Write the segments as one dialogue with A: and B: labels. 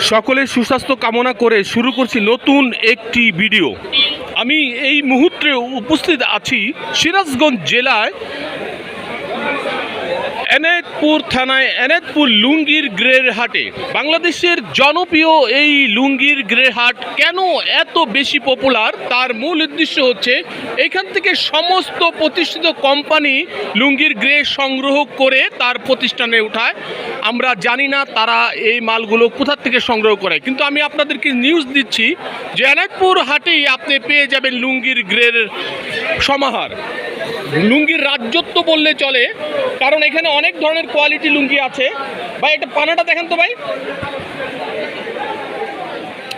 A: সকলের সুস্বাস্থ্য কামনা করে শুরু করছি নতুন একটি ভিডিও। আমি এই মুহূর্তে উপস্থিত আছি সিরাজগঞ্জ জেলায় এনায়েতপুর থানায় এনায়েতপুর লুঙ্গির গ্রের হাটে। বাংলাদেশের জনপ্রিয় এই লুঙ্গির গ্রে হাট কেন এত বেশি পপুলার তার মূল উদ্দেশ্য হচ্ছে এখান থেকে সমস্ত প্রতিষ্ঠিত কোম্পানি লুঙ্গির গ্রে সংগ্রহ করে তার প্রতিষ্ঠানে উঠায়। আমরা জানি না তারা এই মালগুলো কোথার থেকে সংগ্রহ করে। কিন্তু আমি আপনাদেরকে নিউজ দিচ্ছি যে এনায়তপুর হাটেই আপনি পেয়ে যাবেন লুঙ্গির গ্রের সমাহার। লুঙ্গির রাজ্যত্ব বললে চলে, কারণ এখানে অনেক ধরনের কোয়ালিটি লুঙ্গি আছে। ভাই, এটা পানাটা দেখেন তো ভাই।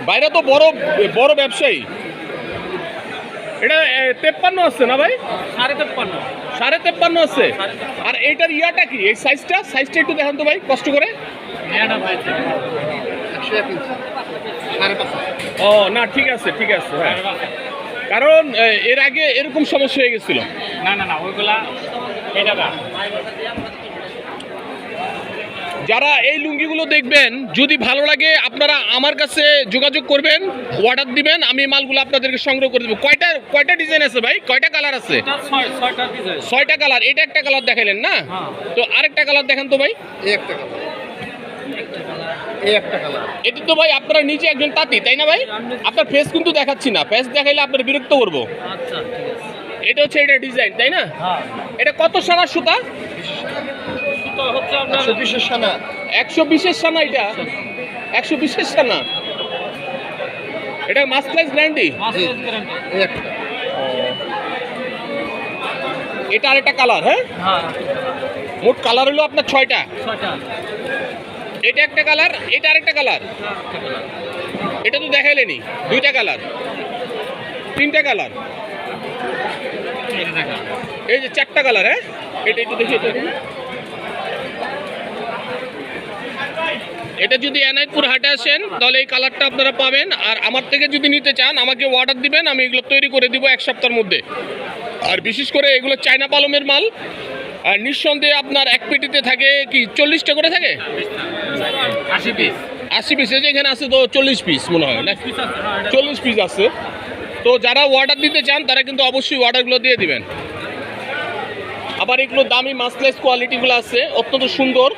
A: বাইরে তো বড় বড় ব্যবসায়ী। এটা তেপ্পান্ন আছে না ভাই?
B: সাড়ে তেপ্পান্ন।
A: সাড়ে তেপ্পান্ন আছে? আর এটার ইয়াটা কি? এই সাইজটা? সাইজটা একটু দেখান তো ভাই কষ্ট করে। ও না ঠিক আছে ঠিক আছে হ্যাঁ। কারণ এর আগে এরকম সমস্যা হয়ে গেছিল।
B: না না না ওইগুলা এটা না।
A: যারা এই লুঙ্গিগুলো দেখবেন যদি ভালো লাগে আপনারা আমার কাছে যোগাযোগ করবেন অর্ডার দিবেন আমি মালগুলো আপনাদেরকে সংগ্রহ করে দেবো। কয়টা কয়টা ডিজাইন আছে ভাই? কয়টা কালার আছে?
B: ছয়টা
A: কালার এটা একটা কালার দেখালেন না?
B: হ্যাঁ।
A: তো আরেকটা কালার দেখেন তো ভাই।
C: একটা কালার
A: এটা তো ভাই আপনারা নিচে একজন তাঁতি তাই না ভাই? আপনার ফেস কিন্তু দেখাচ্ছি না। ফেস দেখাইলে আপনার বিরক্ত করব।
B: আচ্ছা ঠিক আছে।
A: এটা হচ্ছে এটা ডিজাইন তাই না?
B: হ্যাঁ।
A: এটা কত সারা সুতা?
B: আপনার
C: একশো বিশের সানা।
A: একশো বিশের সানা এটা? একশো বিশের সানা? এটা
B: মাস
C: জি।
B: গ্যারান্টি
C: এই একটা
A: কালার হ্যাঁ? মোট কালার হলো আপনার ছয়টা। এটা একটা কালার এটা আরেকটা কালার এটা তো দেখাইলেনি দুইটা কালার তিনটা কালার এই যে চারটা কালার হ্যাঁ? এটা একটু দেখি এটা যদি এনায়তপুর হাটে আসেন তাহলে এই কালারটা আপনারা পাবেন। আর আমার থেকে যদি নিতে চান আমাকে অর্ডার দিবেন আমি এগুলো তৈরি করে দিব এক সপ্তাহের মধ্যে। আর বিশেষ করে এগুলো চায়না পালমের মাল। আর নিঃসন্দেহে আপনার এক পেটিতে থাকে কি চল্লিশটা করে থাকে?
B: আশি পিস
A: আশি পিস এখানে আছে তো চল্লিশ পিস মনে হয় না? চল্লিশ পিস আছে। তো যারা অর্ডার দিতে চান তারা কিন্তু অবশ্যই অর্ডারগুলো দিয়ে দিবেন। আবার এগুলো দামি মাসলেস কোয়ালিটিগুলো আছে অত্যন্ত সুন্দর।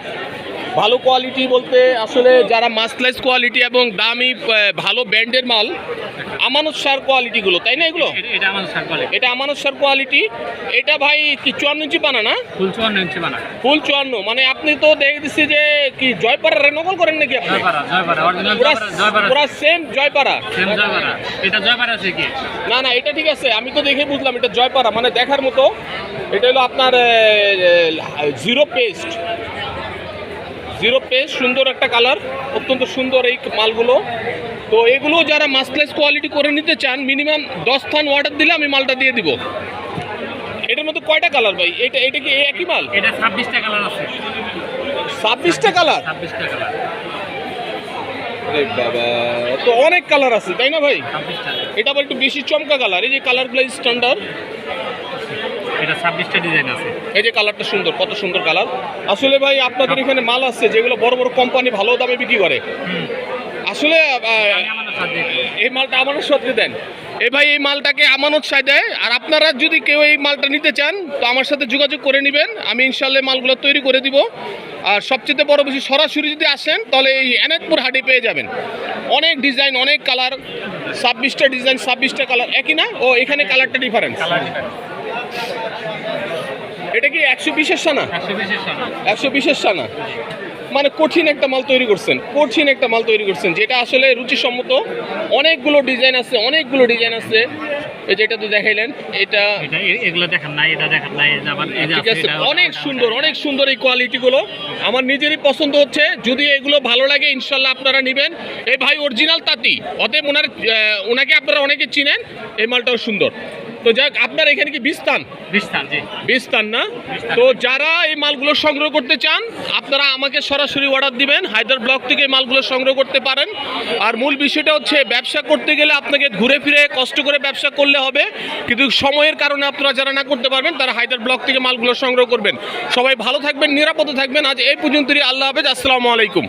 A: ভালো কোয়ালিটি বলতে আসলে যারা মাসলেস কোয়ালিটি এবং দামি ভালো ব্র্যান্ডের মাল আমানত সার কোয়ালিটিগুলো তাই না এগুলো?
B: এটা-
A: আমানত সার কোয়ালিটি এটা ভাই কি চুয়ান্ন ইঞ্চি বানা না?
B: ফুল চুয়ান্ন ইঞ্চি বানা।
A: ফুল চুয়ান্ন। মানে আপনি তো দেখে দিচ্ছি যে কি জয়পাড়া নকল করেন নাকি আপনি? পুরা সেম জয়পাড়া।
B: সেম জয়পাড়া। এটা জয়পাড়া আছে কি?
A: না না এটা ঠিক আছে। আমি তো দেখে বুঝলাম এটা জয়পাড়া। মানে দেখার মতো এটা হলো আপনার জিরো পেস্ট জিরো পেস্ট সুন্দর একটা কালার অত্যন্ত সুন্দর এই মালগুলো। তো এগুলো যারা মাসলেস কোয়ালিটি করে নিতে চান মিনিমাম দশ থান অর্ডার দিলে আমি মালটা দিয়ে দিব। এটার মধ্যে কয়টা কালার ভাই? এটা এটা কি একই মাল?
B: এটা ছাব্বিশটা কালার আছে।
A: ছাব্বিশটা কালার?
B: ছাব্বিশটা কালার।
A: তো অনেক কালার আছে তাই না ভাই? এটা আবার একটু বেশি চমকা কালার এই যে কালারগুলো স্ট্যান্ডার্ড
B: এটা ছাব্বিশটা ডিজাইন আছে।
A: এই যে কালারটা সুন্দর, কত সুন্দর কালার। আসলে ভাই, আপনাদের এখানে মাল আছে, যেগুলো বড় বড় কোম্পানি ভালো দামে বিক্রি করে। আসলে এই মালটা আমানত সাথে দেন। এ ভাই, এই মালটাকে আমানত সায় দেয়। আর আপনারা যদি কেউ এই মালটা নিতে চান, তো আমার সাথে যোগাযোগ করে নেবেন। আমি ইনশাল্লাহ মালগুলো তৈরি করে দিব। আর সবচেয়ে বড় বেশি সরাসরি যদি আসেন, তাহলে এই এনায়তপুর হাটে পেয়ে যাবেন। অনেক ডিজাইন, অনেক কালার, ছাব্বিশটা ডিজাইন, ছাব্বিশটা কালার। একই না? ও, এখানে কালারটা ডিফারেন্স এটা কি একশো বিশের সানা?
B: একশো বিশের
A: সানা। মানে কঠিন একটা মাল তৈরি করছেন কঠিন একটা মাল তৈরি করছেন যেটা আসলে রুচিসম্মত। অনেকগুলো ডিজাইন আছে অনেকগুলো ডিজাইন আছে। এই যেটা তো দেখাইলেন এটা
B: এগুলো দেখান নাই এটা দেখান নাই
A: ঠিক আছে অনেক সুন্দর অনেক সুন্দর এই কোয়ালিটিগুলো আমার নিজেরই পছন্দ হচ্ছে যদি এগুলো ভালো লাগে ইনশাল্লাহ আপনারা নেবেন। এই ভাই অরিজিনাল তাঁতি অতএব ওনার ওনাকে আপনারা অনেকে চিনেন এই মালটাও সুন্দর। তো যাক আপনার এখানে কি বিস্তান
B: বিস্তার জি।
A: বিস্তান না? তো যারা এই মালগুলো সংগ্রহ করতে চান আপনারা আমাকে সরাসরি অর্ডার দিবেন হায়দার ব্লক থেকে এই মালগুলো সংগ্রহ করতে পারেন। আর মূল বিষয়টা হচ্ছে ব্যবসা করতে গেলে আপনাকে ঘুরে ফিরে কষ্ট করে ব্যবসা করলে হবে কিন্তু সময়ের কারণে আপনারা যারা না করতে পারবেন তারা হায়দার ব্লক থেকে মালগুলো সংগ্রহ করবেন। সবাই ভালো থাকবেন নিরাপদে থাকবেন। আজ এই পর্যন্তই আল্লাহ হাফেজ আসসালামু আলাইকুম।